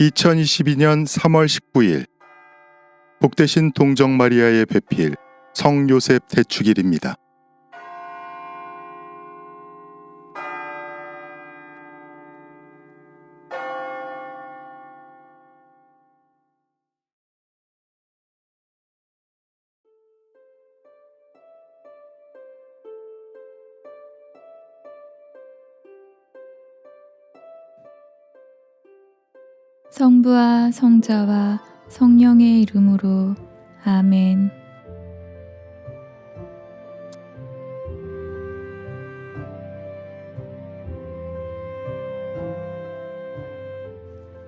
2022년 3월 19일 복되신 동정 마리아의 배필 성 요셉 대축일입니다. 성부와 성자와 성령의 이름으로 아멘.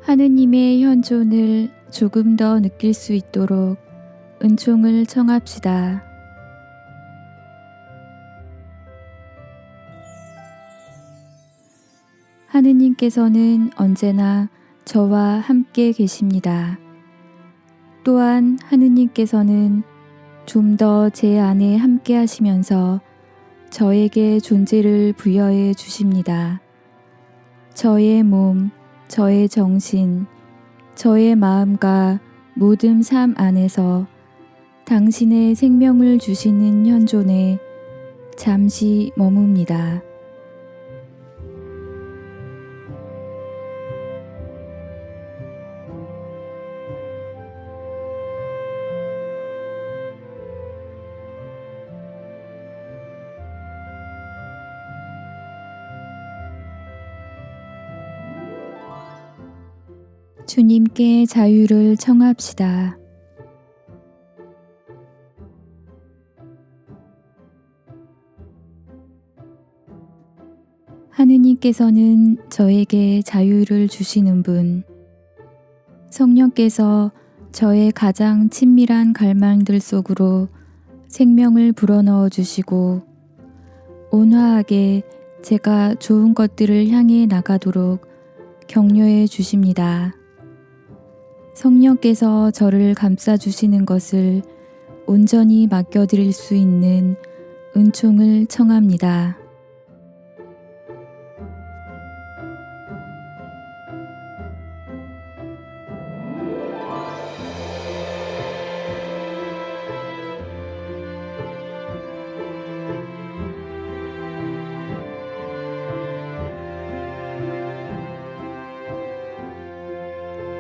하느님의 현존을 조금 더 느낄 수 있도록 은총을 청합시다. 하느님께서는 언제나 저와 함께 계십니다. 또한 하느님께서는 좀 더 제 안에 함께 하시면서 저에게 존재를 부여해 주십니다. 저의 몸, 저의 정신, 저의 마음과 모든 삶 안에서 당신의 생명을 주시는 현존에 잠시 머뭅니다. 주님께 자유를 청합시다. 하느님께서는 저에게 자유를 주시는 분, 성령께서 저의 가장 친밀한 갈망들 속으로 생명을 불어넣어 주시고, 온화하게 제가 좋은 것들을 향해 나가도록 격려해 주십니다. 성령께서 저를 감싸주시는 것을 온전히 맡겨드릴 수 있는 은총을 청합니다.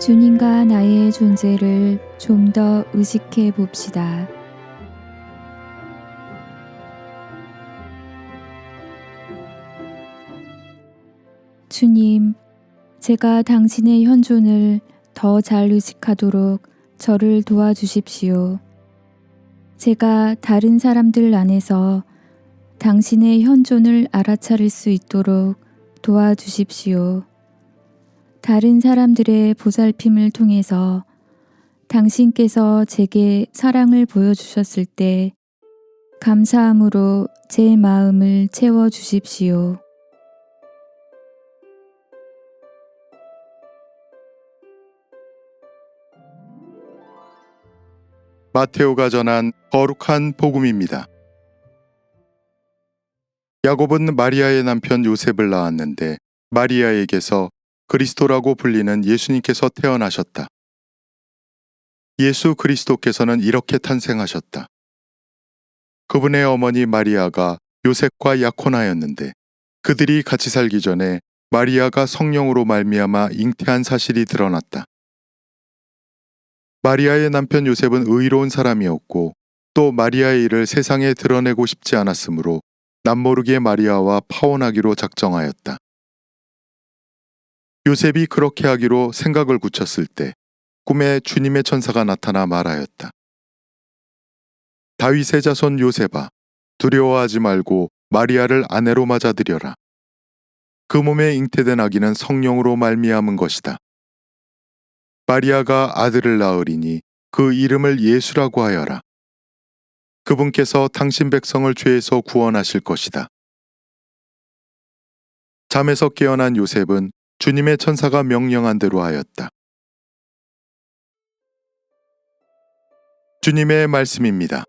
주님과 나의 존재를 좀 더 의식해 봅시다. 주님, 제가 당신의 현존을 더 잘 의식하도록 저를 도와주십시오. 제가 다른 사람들 안에서 당신의 현존을 알아차릴 수 있도록 도와주십시오. 다른 사람들의 보살핌을 통해서 당신께서 제게 사랑을 보여주셨을 때 감사함으로 제 마음을 채워 주십시오. 마테오가 전한 거룩한 복음입니다. 야곱은 마리아의 남편 요셉을 낳았는데 마리아에게서 그리스도라고 불리는 예수님께서 태어나셨다. 예수 그리스도께서는 이렇게 탄생하셨다. 그분의 어머니 마리아가 요셉과 약혼하였는데 그들이 같이 살기 전에 마리아가 성령으로 말미암아 잉태한 사실이 드러났다. 마리아의 남편 요셉은 의로운 사람이었고 또 마리아의 일을 세상에 드러내고 싶지 않았으므로 남모르게 마리아와 파혼하기로 작정하였다. 요셉이 그렇게 하기로 생각을 굳혔을 때 꿈에 주님의 천사가 나타나 말하였다. 다윗의 자손 요셉아, 두려워하지 말고 마리아를 아내로 맞아들여라. 그 몸에 잉태된 아기는 성령으로 말미암은 것이다. 마리아가 아들을 낳으리니 그 이름을 예수라고 하여라. 그분께서 당신 백성을 죄에서 구원하실 것이다. 잠에서 깨어난 요셉은 주님의 천사가 명령한 대로 하였다. 주님의 말씀입니다.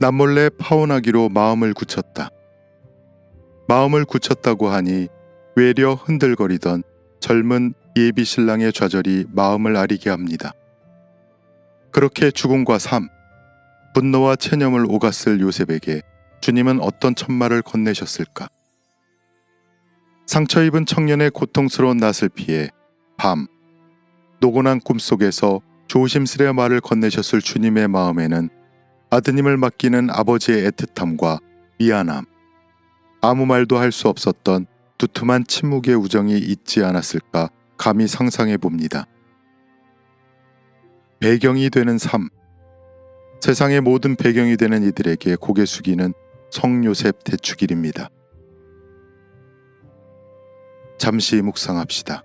남몰래 파혼하기로 마음을 굳혔다. 마음을 굳혔다고 하니 외려 흔들거리던 젊은 예비 신랑의 좌절이 마음을 아리게 합니다. 그렇게 죽음과 삶, 분노와 체념을 오갔을 요셉에게 주님은 어떤 천마를 건네셨을까? 상처 입은 청년의 고통스러운 낯을 피해 밤, 노곤한 꿈속에서 조심스레 말을 건네셨을 주님의 마음에는 아드님을 맡기는 아버지의 애틋함과 미안함, 아무 말도 할 수 없었던 두툼한 침묵의 우정이 있지 않았을까 감히 상상해 봅니다. 배경이 되는 삶, 세상의 모든 배경이 되는 이들에게 고개 숙이는 성요셉 대축일입니다. 잠시 묵상합시다.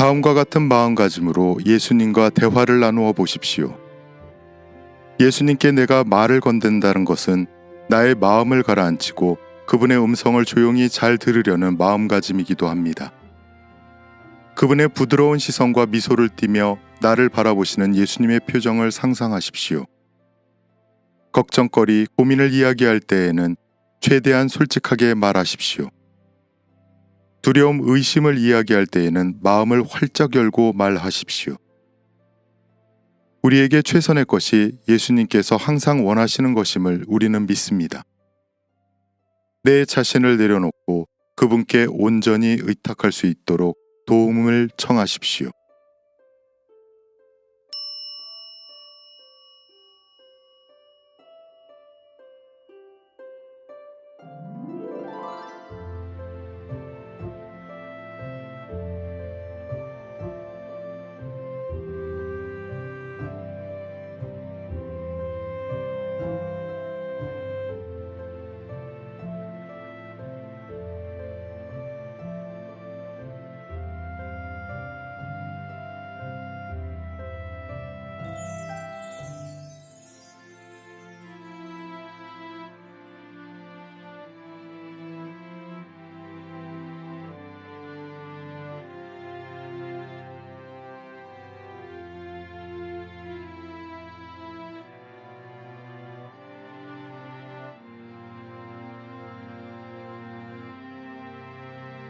다음과 같은 마음가짐으로 예수님과 대화를 나누어 보십시오. 예수님께 내가 말을 건넨다는 것은 나의 마음을 가라앉히고 그분의 음성을 조용히 잘 들으려는 마음가짐이기도 합니다. 그분의 부드러운 시선과 미소를 띠며 나를 바라보시는 예수님의 표정을 상상하십시오. 걱정거리, 고민을 이야기할 때에는 최대한 솔직하게 말하십시오. 두려움, 의심을 이야기할 때에는 마음을 활짝 열고 말하십시오. 우리에게 최선의 것이 예수님께서 항상 원하시는 것임을 우리는 믿습니다. 내 자신을 내려놓고 그분께 온전히 의탁할 수 있도록 도움을 청하십시오.